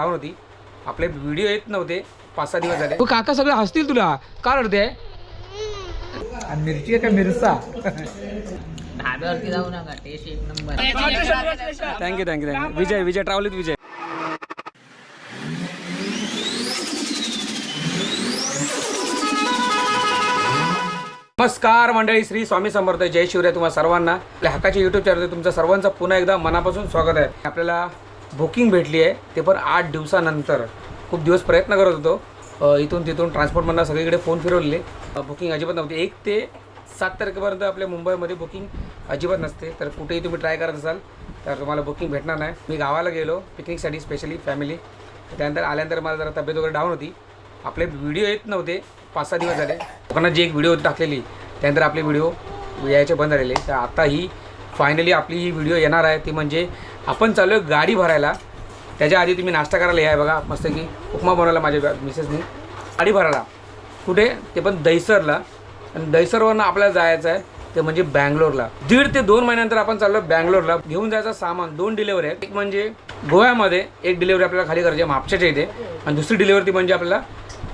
Down होती. आपले video येत नव्हते. पाच सहा दिवस झाले. हो, काका सगळे हसतील तुला. का रडते आणि मिरची आहे का मिरसा ढाब्यावरती जाऊ नका टेस्ट एक number thank you thank you thank you Vijay Vijay ट्रॅव्हलित Vijay. नमस्कार मंडळी श्री स्वामी समर्थ जय शिवराय तुम्हाला सर्वांना. आपल्या हक्काच्या युट्यूब चॅनल तुमचं सर्वांचं पुन्हा एकदा मनापासून स्वागत आहे. आपल्याला बुकिंग भेटली आहे. ते पण आठ दिवसानंतर. खूप दिवस प्रयत्न करत होतो. इथून तिथून ट्रान्सपोर्टमधनं सगळीकडे फोन फिरवले बुकिंग अजिबात नव्हती. एक ते सात तारखेपर्यंत आपल्या मुंबईमध्ये बुकिंग अजिबात नसते. तर कुठेही तुम्ही ट्राय करत असाल तर तुम्हाला बुकिंग भेटणार नाही. मी गावाला गेलो पिकनिकसाठी स्पेशली फॅमिली त्यानंतर आल्यानंतर मला जरा तब्येत वगैरे डाऊन होती. आपले व्हिडिओ येत नव्हते. पाच सहा दिवस झाले. लोकांना जी एक व्हिडिओ टाकलेली त्यानंतर आपले व्हिडिओ यायचे बंद झालेले. तर आता ही फायनली आपली ही व्हिडिओ येणार आहे. ती म्हणजे आपण चालू आहे गाडी भरायला. त्याच्या आधी तुम्ही नाश्ता करायला या बघा. मस्त की उपमा बनवला माझ्या मिसेसनी गाडी भरायला. कुठे? ते पण दहिसरला. आणि दहिसरवरनं आपल्याला जायचं आहे ते म्हणजे बँगलोरला. दीड ते दोन महिन्यानंतर आपण चाललो बँगलोरला. घेऊन जायचं सामान. दोन डिलेवरी आहेत. एक म्हणजे गोव्यामध्ये एक डिलेवरी आपल्याला खाली करायची आहे म्हापशाच्या इथे. आणि दुसरी डिलेवरी ती म्हणजे आपल्याला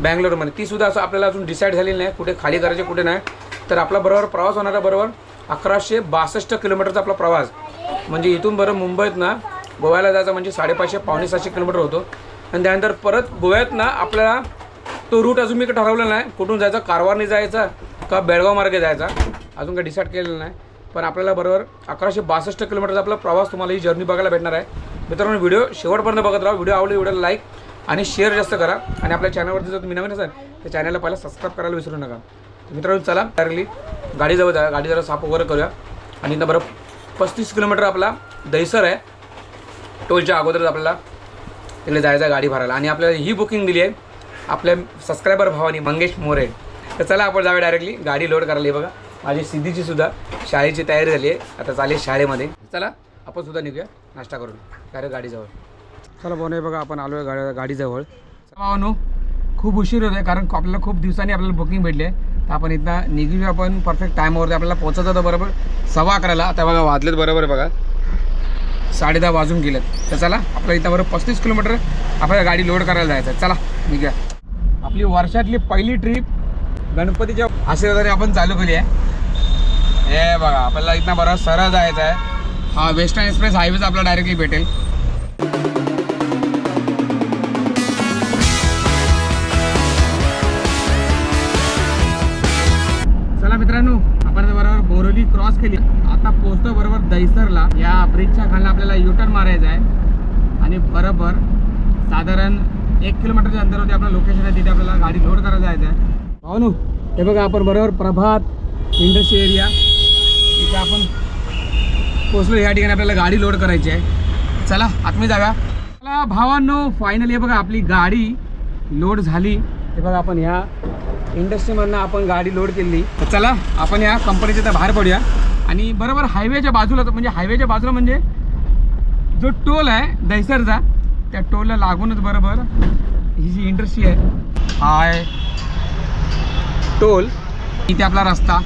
बँगलोरमध्ये. ती सुद्धा असं आपल्याला अजून डिसाईड झालेली नाही. कुठे खाली करायचे कुठे नाही. तर आपला बरोबर प्रवास होणार बरोबर अकराशे बासष्ट किलोमीटरचा आपला प्रवास. म्हणजे इथून बरं मुंबईत ना गोव्याला जायचं म्हणजे साडेपाचशे पावणे सातशे किलोमीटर होतो. आणि त्यानंतर परत गोव्यात ना आपल्याला तो रूट अजून मी काही ठरवलेला नाही. कुठून जायचा? कारवारने जायचा का बेळगाव मार्गे जायचा? अजून काही डिसाईड केलेलं नाही. पण आपल्याला बरोबर अकराशे बासष्ट किलोमीटरचा आपला प्रवास तुम्हाला ही जर्नी बघायला भेटणार आहे. मित्रांनो व्हिडिओ शेवटपर्यंत बघत राहा. व्हिडिओ आवडली व्हिडिओला लाईक आणि शेअर जास्त करा. आणि आपल्या चॅनलवरती जर तुम्ही नवीन असाल तर चॅनलला पहिला सबस्क्राईब करायला विसरू नका. मित्रांनो चला डायरेक्टली गाडीजवळ जा गाडी जरा साफ वगैरे करूया. आणि इथं बरं पस्तीस किलोमीटर आपला दहिसर आहे. टोलच्या अगोदरच आपल्याला तिकडे जायचं गाडी भरायला. आणि आपल्याला ही बुकिंग दिली आहे आपल्या सबस्क्रायबर भावानी मंगेश मोरे. तर चला आपण जाऊया डायरेक्टली गाडी लोड करायला. बघा माझी सिद्धीची सुद्धा शाळेची तयारी झाली आहे. आता चालेल शाळेमध्ये. चला आपण सुद्धा निघूया. नाश्ता करून. डायरेक्ट गाडीजवळ. चला बोने बघा आपण आलो आहे गाडी गाडीजवळ. भावानो खूप उशीर होतो आहे कारण आपल्याला खूप दिवसांनी आपल्याला बुकिंग भेटली आहे. तर आपण इथं निघू आपण. परफेक्ट टाईमवरती आपल्याला पोचायचं होतं बरोबर. सव्वा अकराला. आता बघा वाजलेत बरोबर बघा. साडे दहा वाजून गेलेत. तर चला आपल्या इथं बरोबर पस्तीस किलोमीटर आपल्याला गाडी लोड करायला जायचं आहे. चला निघूया. आपली वर्षातली पहिली ट्रिप गणपतीच्या आशीर्वादाने आपण चालू केली आहे. हे बघा आपल्याला इथं बरोबर सरळ जायचं आहे. हा वेस्टर्न एक्सप्रेस हायवेच आपल्याला डायरेक्टली भेटेल. क्रॉस केली. आता पोहोचतो बरोबर दहिसरला. या ब्रिजच्या खालनं आपल्याला युटर्न मारायचं आहे. आणि बरोबर साधारण एक किलोमीटरच्या अंतरावरती आपलं लोकेशन आहे तिथे आपल्याला गाडी लोड करायला जायचं आहे. भावनू हे बघा आपण बरोबर प्रभात इंडस्ट्री एरिया तिथे आपण पोचलो या ठिकाणी आपल्याला गाडी लोड करायची आहे. चला आतमध्ये जाव्या चला भावांनो फायनली हे बघा आपली गाडी लोड झाली. हे बघा आपण ह्या इंडस्ट्रीमधनं आपण गाडी लोड केली. तर चला आपण या कंपनीच्या इथं बाहेर पडूया. आणि बरोबर हायवेच्या बाजूला म्हणजे हायवेच्या बाजूला म्हणजे जो टोल आहे दहिसरचा त्या टोलला लागूनच बरोबर ही जी इंडस्ट्री आहे हाय. टोल इथे आपला रस्ता.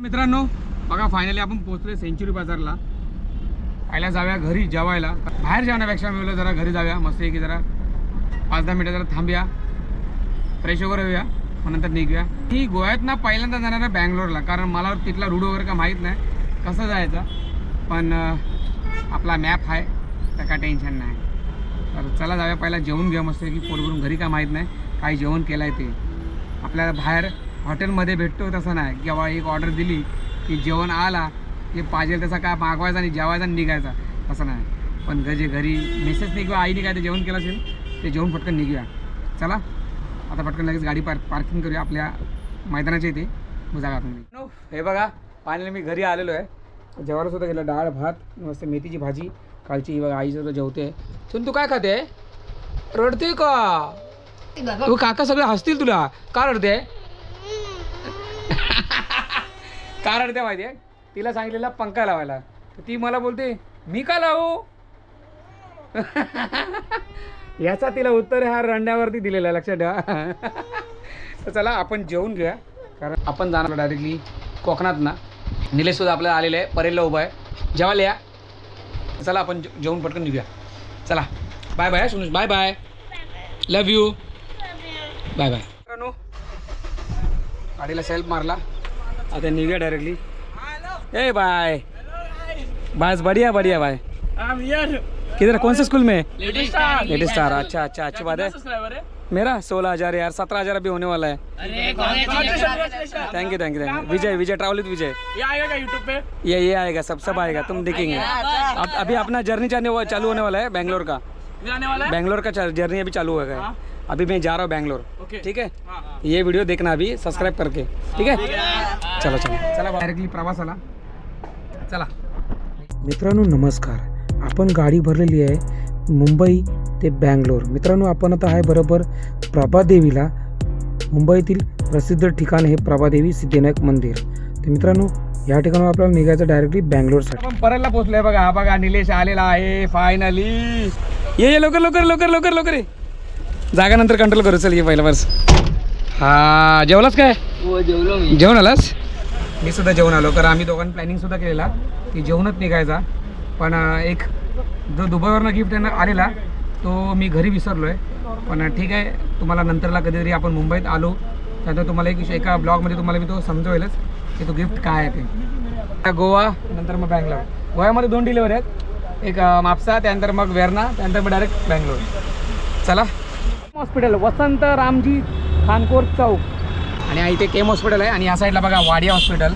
मित्रांनो बघा फायनली आपण पोहोचलोय सेंचुरी बाजारला आयला जाऊया घरी जेवायला. बाहेर जाण्यापेक्षा मिळवलं जरा घरी जाऊया. मस्त की जरा पाच दहा मिनटं जरा थांबूया. फ्रेश वगैरे होऊया. मग नंतर निघूया. ही गोव्यात ना पहिल्यांदा जाणार आहे बँगलोरला कारण मला तिथला रूट वगैरे का माहीत नाही कसं जायचं. पण आपला मॅप आहे तर काय टेन्शन नाही. तर चला जाऊया पहिला जेवण घेऊ मस्त की पोटभरून घरी काय माहीत नाही काही जेवण केलं आहे ते. आपल्याला बाहेर हॉटेलमध्ये भेटतो तसं नाही किंवा एक ऑर्डर दिली की जेवण आला जे पाहिजे तसा काय मागवायचा आणि जेवायचा आणि निघायचा तसं नाही. पण घरी घरी मिसेसने किंवा आईने काय ते जेवण केलं असेल ते जेवण पटकन निघूया. चला. आता पटकन लगेच गाडी पार्क पार्किंग करूया आपल्या मैदानाच्या इथे. जागा तुम्ही हे बघा फायनली मी घरी आलेलो आहे. जेवायला सुद्धा गेलं डाळ भात मस्त मेथीची भाजी. कालची बघा आई सुद्धा जेवते. सुन तू काय खाते? रडते का? तू काका सगळे हसतील तुला. का रडते? का रडते माहिती आहे? तिला सांगितलेला पंखा लावायला. ती मला बोलते मी का लावू? याचा तिला उत्तर ह्या रंड्यावरती दिलेला आहे लक्षात ठेवा. तर चला आपण जेवून घेऊया. कारण आपण जाणार डायरेक्टली कोकणात ना. निलेशसुद्धा आपल्याला आलेलं आहे परेलला उभा आहे. जेवायला या. चला आपण जेवून पटकन निघूया. चला. Bye bye Sunish bye bye love you bye bye गाडीला सेल्फ मारला. आता निघूया डायरेक्टली ए बाय. बस बढ़िया बढ़िया भाई किधर कौन से स्कूल में? लेडी स्टार अच्छा अच्छा अच्छी बात है। मेरा सोलह हज़ार यार सत्रह हज़ार अभी होने वाला है। Thank you thank you thank you Vijay Vijay travel Vijay. ये आएगा क्या यूट्यूब पे? ये ये आएगा सब सब आएगा तुम देखेंगे। अब अभी अपना जर्नी चालू होने वाला है बैंगलोर का। है? बैंगलोर का जर्नी अभी चालू हो गया है। अभी मैं जा रहा हूँ बैंगलोर ठीक है? ये वीडियो देखना अभी सब्सक्राइब करके। ठीक है? चलो चलो। चला। डायरेक्टली प्रवासाला चला। मित्रांनो नमस्कार। आपण गाडी भरलेली आहे मुंबई ते बँगलोर. मित्रांनो आपण आता आहे बरोबर प्रभादेवीला. मुंबईतील प्रसिद्ध ठिकाण हे प्रभादेवी सिद्धिविनायक मंदिर. तर मित्रांनो या ठिकाणावर आपल्याला निघायचं डायरेक्टली बँगलोरसाठी आपण परतला पोहोचलोय बघा. हा बघा निलेश आलेला आहे फायनली ये ये लवकर लवकर लवकर लवकर लवकर ये. जागा नंतर कंट्रोल करू. चल ये पहिला बस. हा जेवलास काय? हो जेवलो मी. जेवण आलास? मी सुद्धा जेवण आलो कारण आम्ही दोघांनी प्लॅनिंग सुद्धा केलेला. की जेवणच निघायचा. पण एक जो दुबईवरनं गिफ्ट आलेला तो मी घरी विसरलो आहे पण ठीक आहे. तुम्हाला नंतरला कधीतरी आपण मुंबईत आलो त्यानंतर तुम्हाला एक एका ब्लॉगमध्ये तुम्हाला मी तो समजवेलच की तो गिफ्ट काय आहे ते. गोवा नंतर मग बँगलोर. गोव्यामध्ये दोन डिलिव्हरी आहेत. एक म्हापसा त्यानंतर मग वेर्ना त्यानंतर मग डायरेक्ट बँगलोर. चला. हॉस्पिटल वसंत रामजी खानकोर चौक. आणि इथे केम हॉस्पिटल आहे. आणि या साईडला बघा वाडिया हॉस्पिटल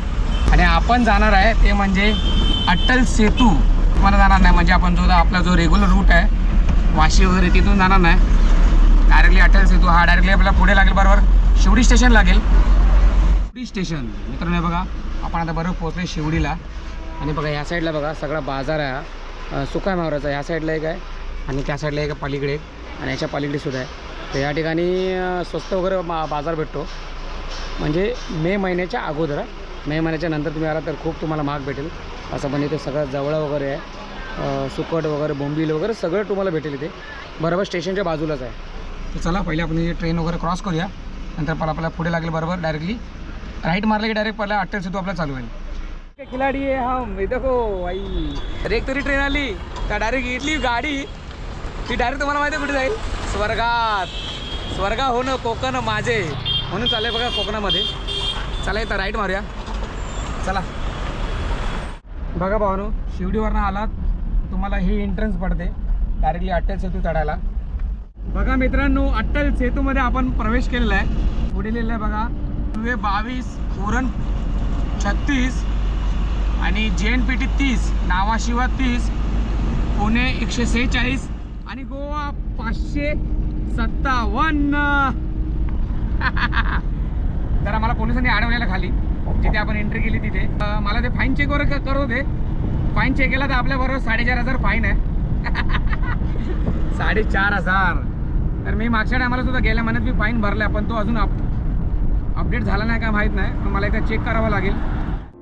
आणि आपण जाणार आहे ते म्हणजे अट्टल सेतू. तुम्हाला जाणार नाही. म्हणजे आपण जो आपला जो रेग्युलर रूट आहे वाशी वगैरे तिथून जाणार नाही. डायरेक्टली अटल सेतू. हा डायरेक्टली आपल्याला पुढे लागेल बरोबर. शिवडी स्टेशन लागेल. शिवडी स्टेशन मित्रांनो बघा. आपण आता बरोबर पोहोचले शिवडीला आणि बघा ह्या साईडला बघा सगळा बाजार आहे हा. सुका मावराचा ह्या साईडला एक आहे. आणि त्या साईडला एक आहे पलीकडे. आणि याच्या पलीकडे सुद्धा आहे. तर या ठिकाणी स्वस्त वगैरे मा बाजार भेटतो. म्हणजे मे महिन्याच्या अगोदर मे महिन्याच्या नंतर तुम्ही आला तर खूप तुम्हाला महाग भेटेल. असं पण इथे सगळं जवळ वगैरे आहे. सुकट वगैरे बोंबील वगैरे सगळं तुम्हाला भेटेल इथे. बरोबर स्टेशनच्या बाजूलाच आहे. तर चला पहिले आपण ही ट्रेन वगैरे क्रॉस करूया. नंतर पण आपल्याला पुढे लागेल बरोबर डायरेक्टली. राईट मारलं की डायरेक्ट पहिला अठ्ठावीस सेतू आपला चालू होईल. खिलाडी आहे हम देखो आई. अरे एक तरी ट्रेन आली. का डायरेक्ट इथली गाडी. ती डायरेक्ट तुम्हाला माहिती कुठे जाईल? स्वर्गात. स्वर्गा हो न कोकण माझे. म्हणून चाललंय बघा कोकणामध्ये. चला इथं राईट मारूया. चला. बघा भावानो शिवडीवरनं आलात तुम्हाला ही एंट्रन्स पडते. डायरेक्टली अट्टल सेतू चढायला. बघा मित्रांनो अट्टल सेतूमध्ये आपण प्रवेश केलेला आहे. पुढे लिहिलं आहे बघा दुवे बावीस उरण छत्तीस आणि जे एन पी टी तीस नावाशिवा तीस पुणे एकशे सेहेचाळीस आणि गोवा पाचशे सत्तावन्न. तर आम्हाला पोलिसांनी अडवलेलं खाली. जिथे आपण एंट्री केली तिथे. मला ते फाईन चेक वगैरे क- करत होते फाईन चेक केला तर आपल्याबरोबर साडेचार हजार फाईन आहे. साडेचार हजार. तर मी मागच्या टायमाला सुद्धा गेल्या महिन्यात मी फाईन भरला पण तो अजून अप अपडेट झाला नाही का माहीत नाही. पण मला एकदा चेक करावं लागेल.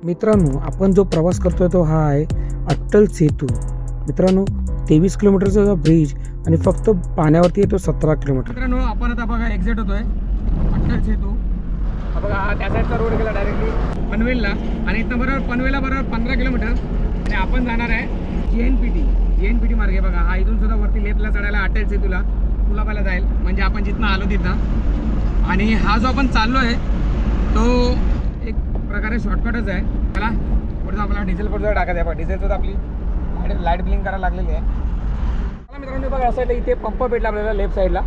मित्रांनो आपण जो प्रवास करतोय तो हा आहे अट्टल सेतू. मित्रांनो तेवीस किलोमीटरचा जो ब्रिज आणि फक्त पाण्यावरती येतो सतरा किलोमीटर. मित्रांनो आपण आता बघा एक्झिट होतोय. अट्टल सेतू. बघा हा त्या साईडचा रोड गेला डायरेक्टली पनवेलला. आणि इथं बरोबर पनवेलला बरोबर पंधरा किलोमीटर. आणि आपण जाणार आहे G N P T G N P T मार्गे बघा. हा इथून सुद्धा वरती लेफ्टला चढायला अटेलच आहे तुला. कुलाबाला जाईल. म्हणजे आपण जिथनं आलो तिथनं. आणि हा जो आपण चाललो आहे तो एक प्रकारे शॉर्टकटच आहे. त्याला पुढे आपल्याला डिझेल पुढे टाकायचं आहे. डिझेल सुद्धा आपली लाइट लाइट बिलिंग करायला लागलेली आहे. मला मित्रांनो बघा असं इथे पंप भेटला आपल्याला लेफ्ट साईडला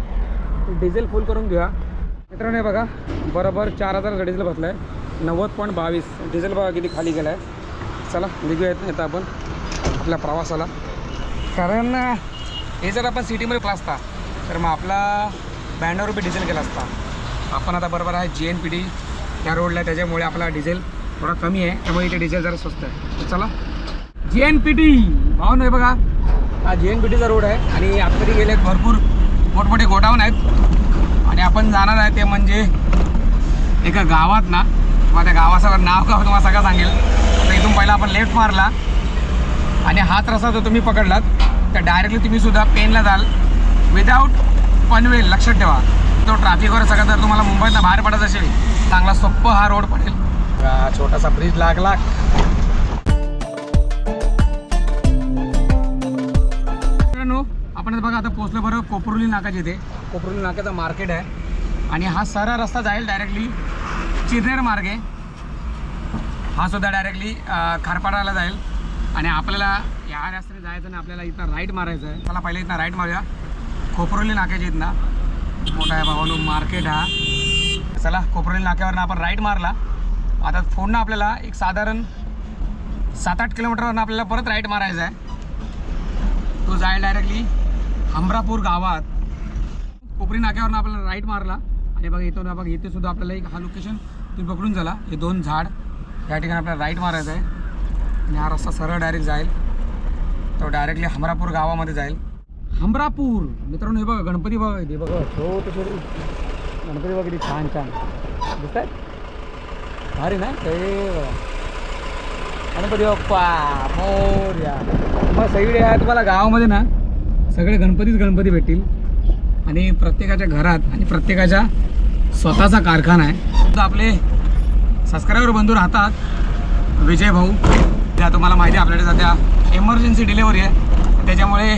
डिझेल फुल करून घेऊया. मित्रांनो हे बघा बरोबर चार हजार डिझेल बसलं आहे नव्वद पॉईंट बावीस. डिझेल बघा किती खाली गेलं आहे चला निघूया येत येतं आपण आपल्या प्रवासाला. कारण हे जर आपण सिटीमध्ये गेला असता तर मग आपला ब्याण्णव रुपये डिझेल गेला असता. आपण आता बरोबर आहे जी एन पी डी त्या रोडला त्याच्यामुळे आपला डिझेल थोडा कमी आहे. त्यामुळे इथे डिझेल जरा स्वस्त आहे. तर चला. जी एन पी टी भावन नाही बघा हा जी एन पी टीचा रोड आहे. आणि आतमध्ये गेले भरपूर मोठमोठे गोडाऊन आहेत. आणि आपण जाणार आहे ते म्हणजे एका गावात ना. मग त्या गावाचं नाव का तुम्हाला सगळं सांगेल. तर इथून पहिला आपण लेफ्ट मारला. आणि हात रस्ता जो तुम्ही पकडलात तर डायरेक्टली तुम्ही सुद्धा पेनला जाल. विदाऊट पनवेल लक्षात ठेवा. तो ट्रॅफिक वगैरे सगळं जर तुम्हाला मुंबईतनं बाहेर पडत असेल चांगला सोप्पा हा रोड पडेल. छोटासा ब्रिज लागला. करत बघा आता पोचलो बरं कोपरुली नाकाच्या इथे कोपरुली नाक्याचं मार्केट आहे. आणि हा सरळ रस्ता जाईल डायरेक्टली चिरनेर मार्गे. हा सुद्धा डायरेक्टली खारपाडाला जाईल. आणि आपल्याला या रस्त्याने जायचं ना आपल्याला इथं राईट मारायचं आहे. मला पहिले इथं राईट मारूया. खोपरोली नाक्याच्या इथनं. मोठा आहे भावानो मार्केट हा. चला खोपरोली नाक्यावरनं आपण राईट मारला. आता फोडणं आपल्याला एक साधारण सात आठ किलोमीटरवरनं आपल्याला परत राईट मारायचा आहे. तो जाईल डायरेक्टली अमरापूर गावात कोपरी नाक्यावरून आपल्याला राईट मारला. आणि बघा इथून बघा इथे सुद्धा आपल्याला एक हा लोकेशन तुम्ही पकडून झाला हे दोन झाड या ठिकाणी आपल्याला राईट मारायचं आहे. आणि हा रस्ता सरळ डायरेक्ट जाईल. तो डायरेक्टली हमरापूर गावामध्ये जाईल. हमरापूर मित्रांनो हे बघा गणपती बघा इथे. बघा छोटे छोटे गणपती बघा किती छान छान. दिसत आहेत भारी ना? ते गणपती बाप्पा मोर्या. मग सगळे आहे. तुम्हाला गावामध्ये ना सगळे गणपतीच गणपती भेटतील. आणि प्रत्येकाच्या घरात आणि प्रत्येकाच्या स्वतःचा कारखाना आहे. आपले सबस्क्रायबर बंधू राहतात. विजय भाऊ त्या तुम्हाला माहिती आहे आपल्याकडे सध्या एमर्जन्सी डिलेवरी आहे. त्याच्यामुळे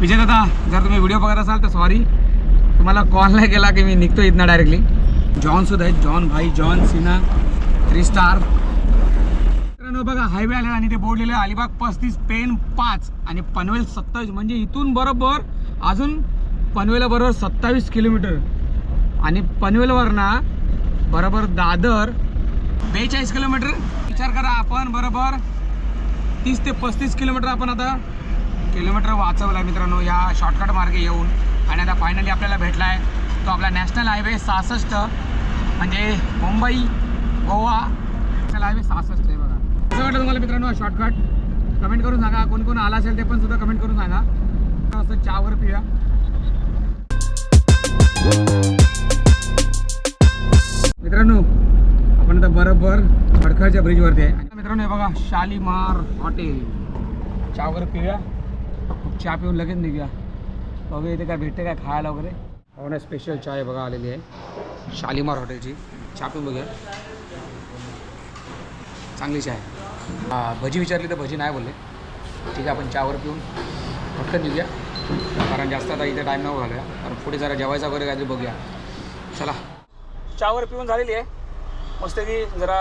विजय दादा जर तुम्ही व्हिडिओ बघत असाल तर सॉरी तुम्हाला कॉल नाही केला की मी निघतो इथनं डायरेक्टली जॉन सुद्धा आहेत. जॉन भाई जॉन सिन्हा थ्री स्टार मित्रांनो बघा हायवे आलेला आणि ते बोर्ड अलिबाग पस्तीस पेन पाच आणि पनवेल सत्तावीस. म्हणजे इथून बरोबर अजून पनवेला बरोबर सत्तावीस किलोमीटर आणि पनवेलवर ना बरोबर दादर बेचाळीस किलोमीटर विचार करा आपण बरोबर तीस ते पस्तीस किलोमीटर आपण आता किलोमीटर वाचवला आहे मित्रांनो या शॉर्टकट मार्गे येऊन. आणि आता फायनली आपल्याला भेटला आहे तो आपला नॅशनल हायवे सहासष्ट म्हणजे मुंबई गोवा. नॅशनल हायवे सहासष्ट. कसं वाटलं तुम्हाला मित्रांनो शॉर्टकट कमेंट करून सांगा. कोण कोण आला असेल ते पण सुद्धा कमेंट करून सांगा. असं चहावर पिऊया. मित्रांनो आपण आता बरोबर खडखडच्या ब्रिजवरती आहे. आणि मित्रांनो हे बघा शालीमार हॉटेल चहा वगैरे पिऊया. चहा पिऊन लगेच निघूया. बघूया इथे काय भेटते काय खायला वगैरे. हो स्पेशल चहा आहे बघा आलेली आहे. शालीमार हॉटेलची चहा पिऊन बघूया. चांगली चहा आहे. भजी विचारली तर भजी नाही बोलले. ठीक आहे आपण चहावर पिऊन पटकन निघूया. कारण जास्त आता इथे टाईम नको घालूया कारण पुढे जरा जेवायचा वगैरे काहीतरी बघूया. चला. चहावर पिऊन झालेली आहे. मस्त की जरा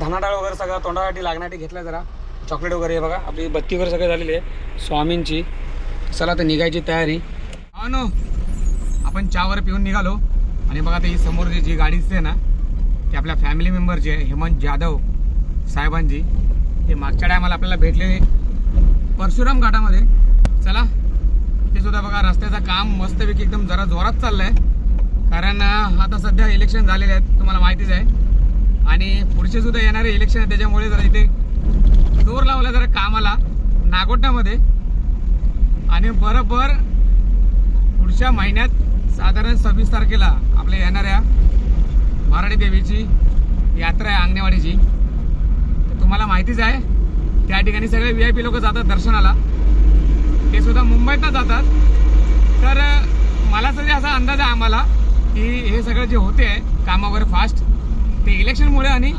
धनाडाळ वगैरे सगळं तोंडासाठी लागण्यासाठी घेतलं जरा. चॉकलेट वगैरे हे बघा आपली बत्ती वगैरे सगळं झालेली आहे. स्वामींची. चला तर निघायची तयारी. हा नो. आपण चहावर पिऊन निघालो. आणि बघा ते ही समोर जी जी गाडी दिसते ना ती आपल्या फॅमिली मेंबरची आहे हेमंत जाधव. साहेबांची ते मागच्या टायमाला आपल्याला भेटले परशुराम घाटामध्ये. चला ते सुद्धा बघा रस्त्याचं काम मस्तपैकी एकदम जरा जोरात चाललं आहे कारण आता सध्या इलेक्शन झालेले आहेत तुम्हाला माहितीच आहे. आणि पुढचे सुद्धा येणारे इलेक्शन आहे त्याच्यामुळे जरा इथे जोर लावला जरा कामाला नागोटामध्ये आणि बरोबर पुढच्या महिन्यात साधारण सव्वीस तारखेला आपल्या येणाऱ्या मराठी देवीची यात्रा आहे अंगणेवाडीची. तुम्हाला माहितीच आहे त्या ठिकाणी सगळे व्ही आय पी लोक जातात दर्शनाला. ते सुद्धा मुंबईतनं जातात. तर मला तरी असा अंदाज आहे आम्हाला की हे सगळं जे होते काम वगैरे फास्ट ते इलेक्शनमुळे आणि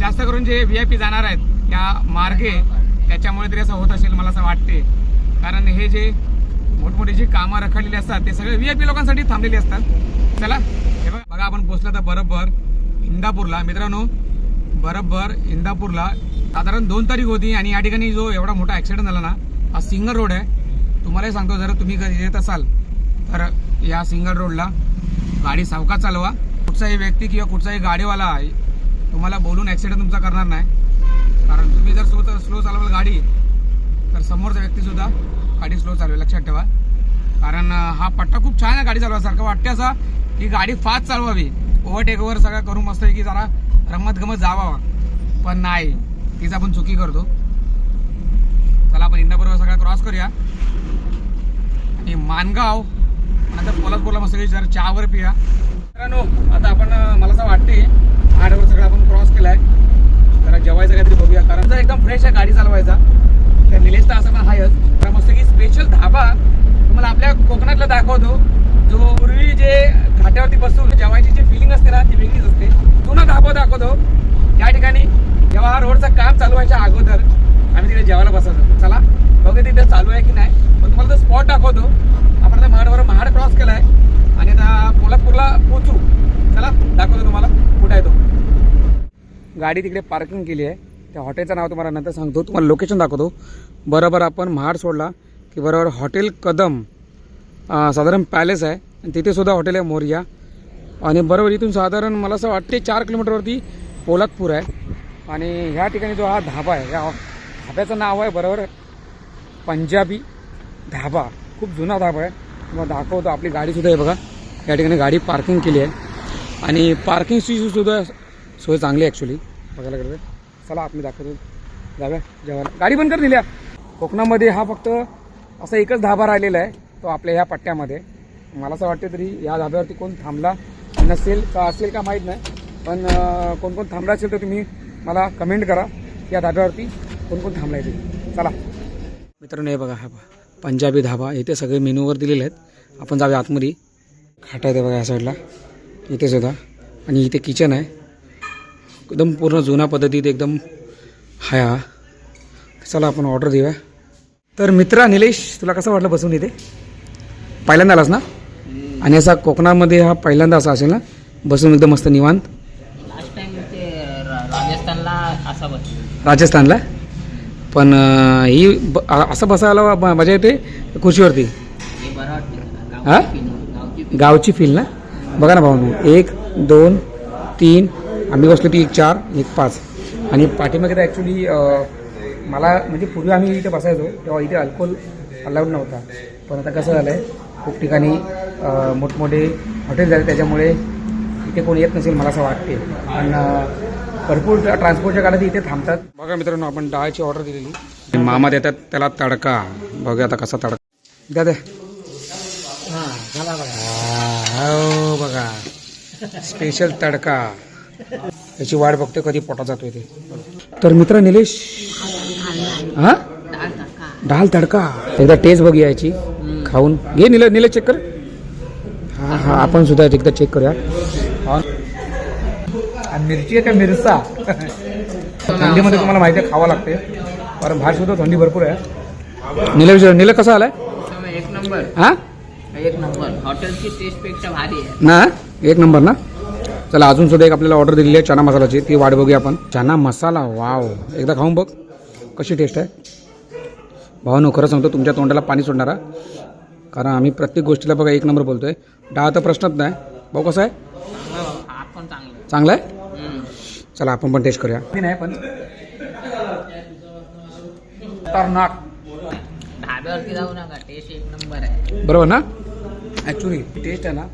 जास्त करून जे व्ही आय पी जाणार आहेत या मार्गे त्याच्यामुळे तरी असं होत असेल मला असं वाटते. कारण हे जे मोठमोठी जी कामं रखडलेली असतात ते सगळे व्ही आय पी लोकांसाठी थांबलेली असतात. चला हे बघा बघा आपण पोचलो तर बरोबर इंदापूरला. मित्रांनो बरोबर इंदापूरला. साधारण दोन तारीख होती आणि या ठिकाणी जो एवढा मोठा ॲक्सिडेंट झाला ना हा सिंगल रोड आहे. तुम्हालाही सांगतो जर तुम्ही कधी येत असाल तर या सिंगल रोडला गाडी सावका चालवा. कुठचाही व्यक्ती किंवा कुठचाही गाडीवाला तुम्हाला बोलून ॲक्सिडेंट तुमचा करणार नाही. कारण तुम्ही जर स्लो स्लो चालवाल गाडी तर समोरचा व्यक्तीसुद्धा गाडी स्लो चालवेल. लक्षात ठेवा. कारण हा पट्टा खूप छान आहे गाडी चालवासारखं वाटते असा की गाडी फास्ट चालवावी. ओव्हरटेकवर सगळं करून मस्त की जरा रमत गमत जावा पण नाही तीच आपण चुकी करतो. चला आपण इंदापूरवर सगळं क्रॉस करूया. आणि मानगाव नंतर पोलादपूरला मस्त जर चहावर पिया मित्रांनो आता आपण मला असं वाटते आठवर सगळं आपण क्रॉस केलाय. जरा जेवायचं काहीतरी बघूया कारण जर एकदम फ्रेश आहे गाडी चालवायचा. तर निलेश तर असं पण आहेच तर मस्त की स्पेशल धाबा तुम्हाला आपल्या कोकणातला दाखवतो. जो पूर्वी जे घाट्यावरती बसून जेवायची जी फिलिंग असते ना ती वेगळीच असते. जुना धाबा दाखवतो त्या ठिकाणी जेव्हा हा रोडचं काम चालू व्हायच्या अगोदर आम्ही तिकडे जेवायला बसायचो. चला बघू तिथे चालू आहे की नाही. पण तुम्हाला तो स्पॉट दाखवतो. आपण आता महाडवर महाड क्रॉस केला आहे आणि आता कोल्हापूरला पोचू चला दाखवतो तुम्हाला कुठे आहे तो. गाडी तिकडे पार्किंग केली आहे. त्या हॉटेलचं नाव तुम्हाला नंतर सांगतो. तुम्हाला लोकेशन दाखवतो. बरोबर आपण महाड सोडला की बरोबर हॉटेल कदम साधारण पॅलेस आहे. आणि तिथेसुद्धा हॉटेल आहे मोरिया. आणि बरोबर इथून साधारण मला असं वाटते चार किलोमीटरवरती पोलादपूर आहे. आणि ह्या ठिकाणी जो हा धाबा आहे या धाब्याचं नाव आहे बरोबर पंजाबी धाबा. खूप जुना धाबा आहे. तुम्हाला दाखवतो आपली गाडीसुद्धा आहे बघा. या ठिकाणी गाडी पार्किंग केली आहे. आणि पार्किंगची सुद्धा सोय चांगली आहे ॲक्च्युली बघायला गेलं तर. चला आपण मी दाखवतो. जाऊया जेवायला गाडी बंद कर दिल्या. कोकणामध्ये हा फक्त असा एकच धाबा राहिलेला आहे तो आपल्या ह्या पट्ट्यामध्ये. मला असं वाटतं तरी या धाब्यावरती कोण थांबला नसेल का असेल का माहीत नाही पण कोण कोण थांबला असेल तर तुम्ही मला कमेंट करा. या धाब्यावरती कोण कोण थांबला येते चला. मित्रांनो हे बघा हा पंजाबी धाबा इथे सगळे मेनूवर दिलेले आहेत. आपण जाऊया आतमध्ये. खाटा आहे बघा या साईडला इथे सुद्धा आणि इथे किचन आहे. एकदम पूर्ण जुन्या पद्धतीत एकदम हाया चला आपण ऑर्डर देऊया. तर मित्रा निलेश तुला कसं वाटलं बसून इथे? पहिल्यांदा आलास ना? आणि असा कोकणामध्ये हा पहिल्यांदा असा असेल ना? बसून एकदम मस्त निवांत. राजस्थानला असा बस राजस्थानला? पण ही असं बसायला मजा येते खुर्चीवरती? हे? गावची फील ना? बघा ना भाऊ एक दोन तीन आम्ही बसलो ती एक चार एक पाच. आणि पाठीमागे तर ॲक्च्युली मला म्हणजे पूर्वी आम्ही इथे बसायचो तेव्हा इथे अल्कोहोल अलाउड नव्हता. पण आता कसं झालं आहे खूप ठिकाणी मोठमोठे हॉटेल झाले त्याच्यामुळे इथे कोणी येत नसेल मला असं वाटते. पण भरपूर ट्रान्सपोर्टच्या काळात इथे थांबतात. बघा मित्रांनो आपण डाळची ऑर्डर दिलेली. मामा देतात त्याला तडका. बघूया आता कसा तडका. द्या द्या. हा, बघा. स्पेशल तडका. याची वाट बघते कधी पोटात जातोय ते. तर मित्र निलेश? हा? डाळ तडका. डाल तडका. एकदा टेस्ट बघूया याची. खाऊन. घे निल निलेश चेक कर. हा हा आपण सुद्धा एकदा चेक करूया. आणि मिरची आहे का मिरचा? थंडीमध्ये तुम्हाला माहिती आहे खावं लागते. कारण बाहेर सुद्धा थंडी भरपूर आहे. निलेश निले कसा आलाय? एक नंबर. हा? एक नंबर. हॉटेलची टेस्टपेक्षा भारी आहे. ना? एक नंबर ना? चला अजून सुद्धा एक आपल्याला ऑर्डर दिलेली आहे चना मसालाची ती वाट बघूया आपण. चना मसाला वाव एकदा खाऊन बघ कशी टेस्ट आहे? भावानो खरं सांगतो तुमच्या तोंडाला पाणी सोडणारा कारण आम्ही प्रत्येक गोष्टीला बघा एक नंबर बोलतोय. डाळ तर प्रश्नच नाही. भाऊ कसं आहे? हा पण चांगलं चांगला आहे. चला आपण पण टेस्ट करूया. नाही पण खतरनाक. ढाब्यावरती जाऊ नका टेस्ट एक नंबर आहे. बरोबर ना? ॲक्च्युली टेस्ट आहे ना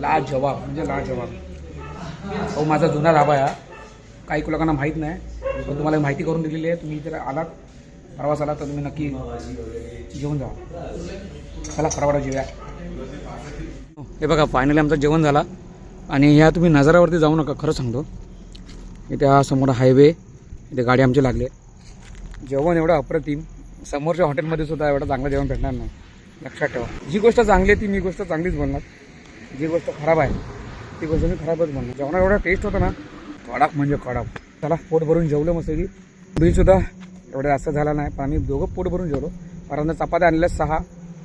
लाजवाब म्हणजे लाजवाब. अहो माझा जुना धाबा आहे हा. काही लोकांना माहीत नाही पण तुम्हाला माहिती करून दिलेली आहे. तुम्ही जर आलात प्रवास आला तर तुम्ही नक्की जेवून जा. चला फटाफट जेव्या हे बघा फायनली आमचं जेवण झाला. आणि ह्या तुम्ही नजारावरती जाऊ नका खरं सांगतो. इथे हा समोर हायवे इथे गाडी आमची लागली. जेवण एवढं अप्रतिम. समोरच्या हॉटेलमध्ये सुद्धा एवढं चांगलं जेवण भेटणार नाही. लक्षात ठेवा. जी गोष्ट चांगली आहे ती मी गोष्ट चांगलीच बोलणार. जी गोष्ट खराब आहे ती गोष्ट मी खराबच बोलणार. जेवणा एवढा टेस्ट होता ना कडक म्हणजे कडक. त्याला पोट भरून जेवलं मस्त की बिलसुद्धा एवढं जास्त झाला नाही पण आम्ही दोघं पोट भरून जेवलो. कारण चपात्या आणल्या सहा.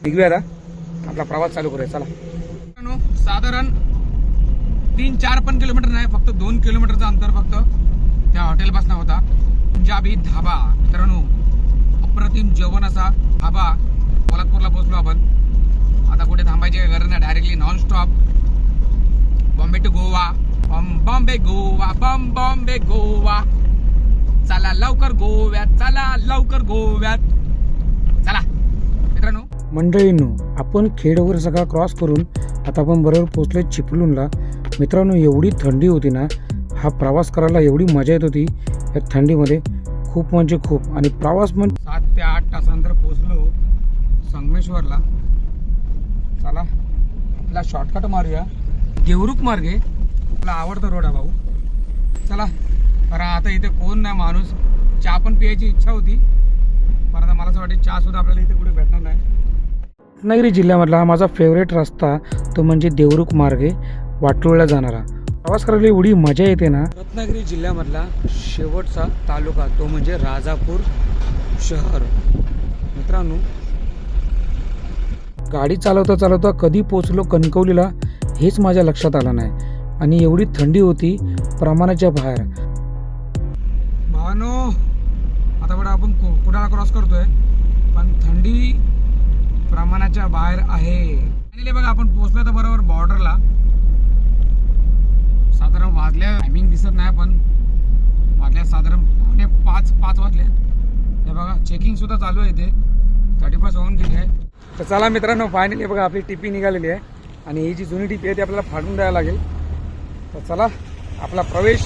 निघूया आता. आपला प्रवास चालू करूया चला. साधारण तीन चार पण किलोमीटर नाही फक्त दोन किलोमीटरचं अंतर फक्त त्या हॉटेलपासून होता. पंजाबी धाबा. मित्रांनो अप्रतिम जेवण असा धाबा. कोल्हापूरला पोहोचलो आपण. आता कुठे थांबायची गरज नाही directly non stop Bombay to Goa. Bomb Bombay Goa बॉम बॉम्बे गोवा. चला लवकर गोव्यात चला लवकर गोव्यात. मंडळींनो आपण खेड वगैरे सगळा क्रॉस करून आता आपण बरोबर पोचलो चिपळूणला. मित्रांनो एवढी थंडी होती ना हा प्रवास करायला एवढी मजा येत होती या थंडीमध्ये. खूप म्हणजे खूप. आणि प्रवास म्हणजे सात ते आठ तासानंतर पोचलो संगमेश्वरला. चला आपला शॉर्टकट मारूया. देवरुख मार्गे. आपला आवडता रोड आहे भाऊ. चला कारण आता इथे कोण नाही माणूस. चहा पण प्यायची इच्छा होती. पण आता मला असं वाटते चहा सुद्धा आपल्याला इथे कुठे भेटणार नाही. रत्नागिरी जिल्ह्यामधला हा माझा फेवरेट रस्ता तो म्हणजे देवरुख मार्गे वाटोळला जाणारा. प्रवास करायला एवढी मजा येते ना? रत्नागिरी जिल्ह्यामधला शेवटचा तालुका तो म्हणजे राजापूर शहर. मित्रांनो गाडी चालवता चालवता कधी पोचलो कणकवलीला हेच माझ्या लक्षात आलं नाही. आणि एवढी थंडी होती प्रमाणाच्या बाहेर. भावानो आता बघा आपण को- कुडाळा क्रॉस करतोय. पण थंडी प्रमाणाच्या बाहेर आहे. आणि बघा आपण पोहोचलो तर बरोबर बॉर्डरला साधारण वाजल्या टायमिंग दिसत नाही पण वाजल्या साधारण पावणे पाच पाच वाजले. हे बघा चेकिंग सुद्धा चालू आहे ते थर्टी फर्स्ट होऊन गेली आहे. तर चला मित्रांनो फायनली बघा आपली टिपी निघालेली आहे. आणि ही जी जुनी टिपी आहे ती आपल्याला फाडून द्यायला लागेल. तर चला आपला प्रवेश.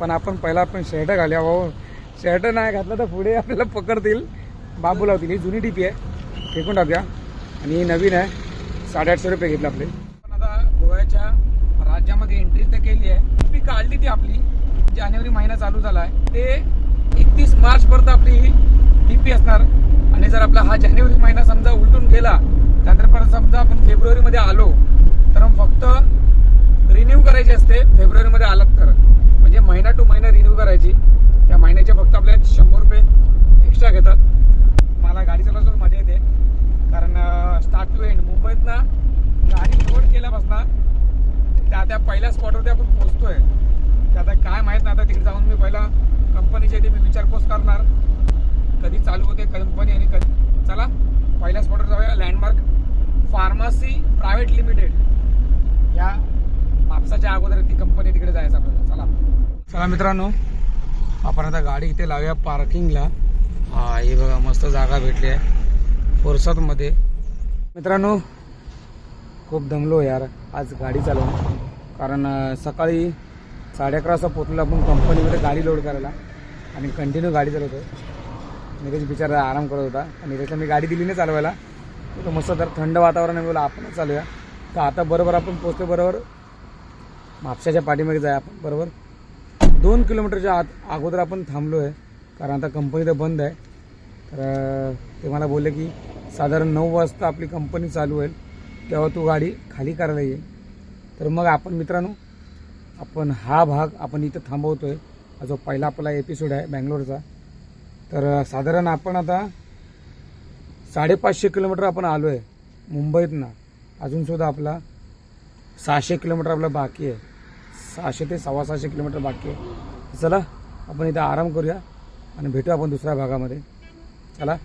पण आपण पहिला आपण शर्ट घालूया भाऊ. शर्ट नाही घातलं तर पुढे आपल्याला पकडतील. बाबू लावतील. ही जुनी टिपी आहे. फेकून टाकूया. आणि ही नवीन आहे. साडेआठशे रुपये घेतले आपले. पण आता गोव्याच्या राज्यामध्ये एंट्री तर केली आहे. ती काढली ती आपली. जानेवारी महिना चालू झाला आहे ते एकतीस मार्चपर्यंत आपली ही पी असणार. आणि जर आपला हा जानेवारी महिना समजा उलटून गेला त्यानंतर परत समजा आपण फेब्रुवारीमध्ये आलो तर मग फक्त रिन्यू करायची असते. फेब्रुवारीमध्ये आलात तर. म्हणजे महिना टू महिना रिन्यू करायची. त्या महिन्याचे फक्त आपल्याला शंभर रुपये एक्स्ट्रा घेतात. मला गाडी चालवतो मजा येते. कारण स्टार्ट टू एंड मुंबईत ना गाडी लोड केल्यापासून त्या त्या पहिल्या स्पॉटवरती आपण पोचतोय ते आता काय माहीत नाही आता तिकडे जाऊन मी पहिला कंपनीच्या इथे मी विचारपूस करणार. कधी चालू होते कंपनी आणि कधी चला पहिल्या स्पॉटवर जाऊया. लँडमार्क फार्मसी प्रायव्हेट लिमिटेड या मापसाच्या अगोदर ती कंपनी तिकडे जायचं आपल्याला. चला. चला मित्रांनो आपण आता गाडी इथे लावूया पार्किंगला हा ही बघा मस्त जागा भेटली आहे. फोरसातमध्ये मित्रांनो खूप दमलो यार. आज गाडी चालवून. कारण सकाळी साडे अकरा वाजता पोचलो आपण कंपनीमध्ये गाडी लोड करायला. आणि कंटिन्यू गाडी चालवतो निलेश बिचारा आराम करत होता. आणि त्याच्या मी गाडी दिली नाही चालवायला. तो मस्त तर थंड वातावरण आहे. बोला आपणच चालूया. तर आता बरोबर आपण पोचतो बरोबर. म्हापशाच्या पाठीमागे जाय आपण बरोबर. दोन किलोमीटरच्या आत अगोदर आपण थांबलो आहे कारण आता कंपनी तर बंद आहे. तर ते मला बोलले की साधारण नऊ वाजता आपली कंपनी चालू होईल तेव्हा तू गाडी खाली करायला येईल. तर मग आपण मित्रांनो आपण हा भाग आपण इथं थांबवतो आहे हा जो पहिला आपला एपिसोड आहे बँगलोरचा. तर साधारण आपण आता साडेपाचशे किलोमीटर आपण आलो आहे मुंबईतनं अजूनसुद्धा आपला सहाशे किलोमीटर आपलं बाकी आहे. सहाशे ते सव्वा सहाशे किलोमीटर बाकी आहे. चला आपण इथं आराम करूया आणि भेटू आपण दुसऱ्या भागामध्ये. चला.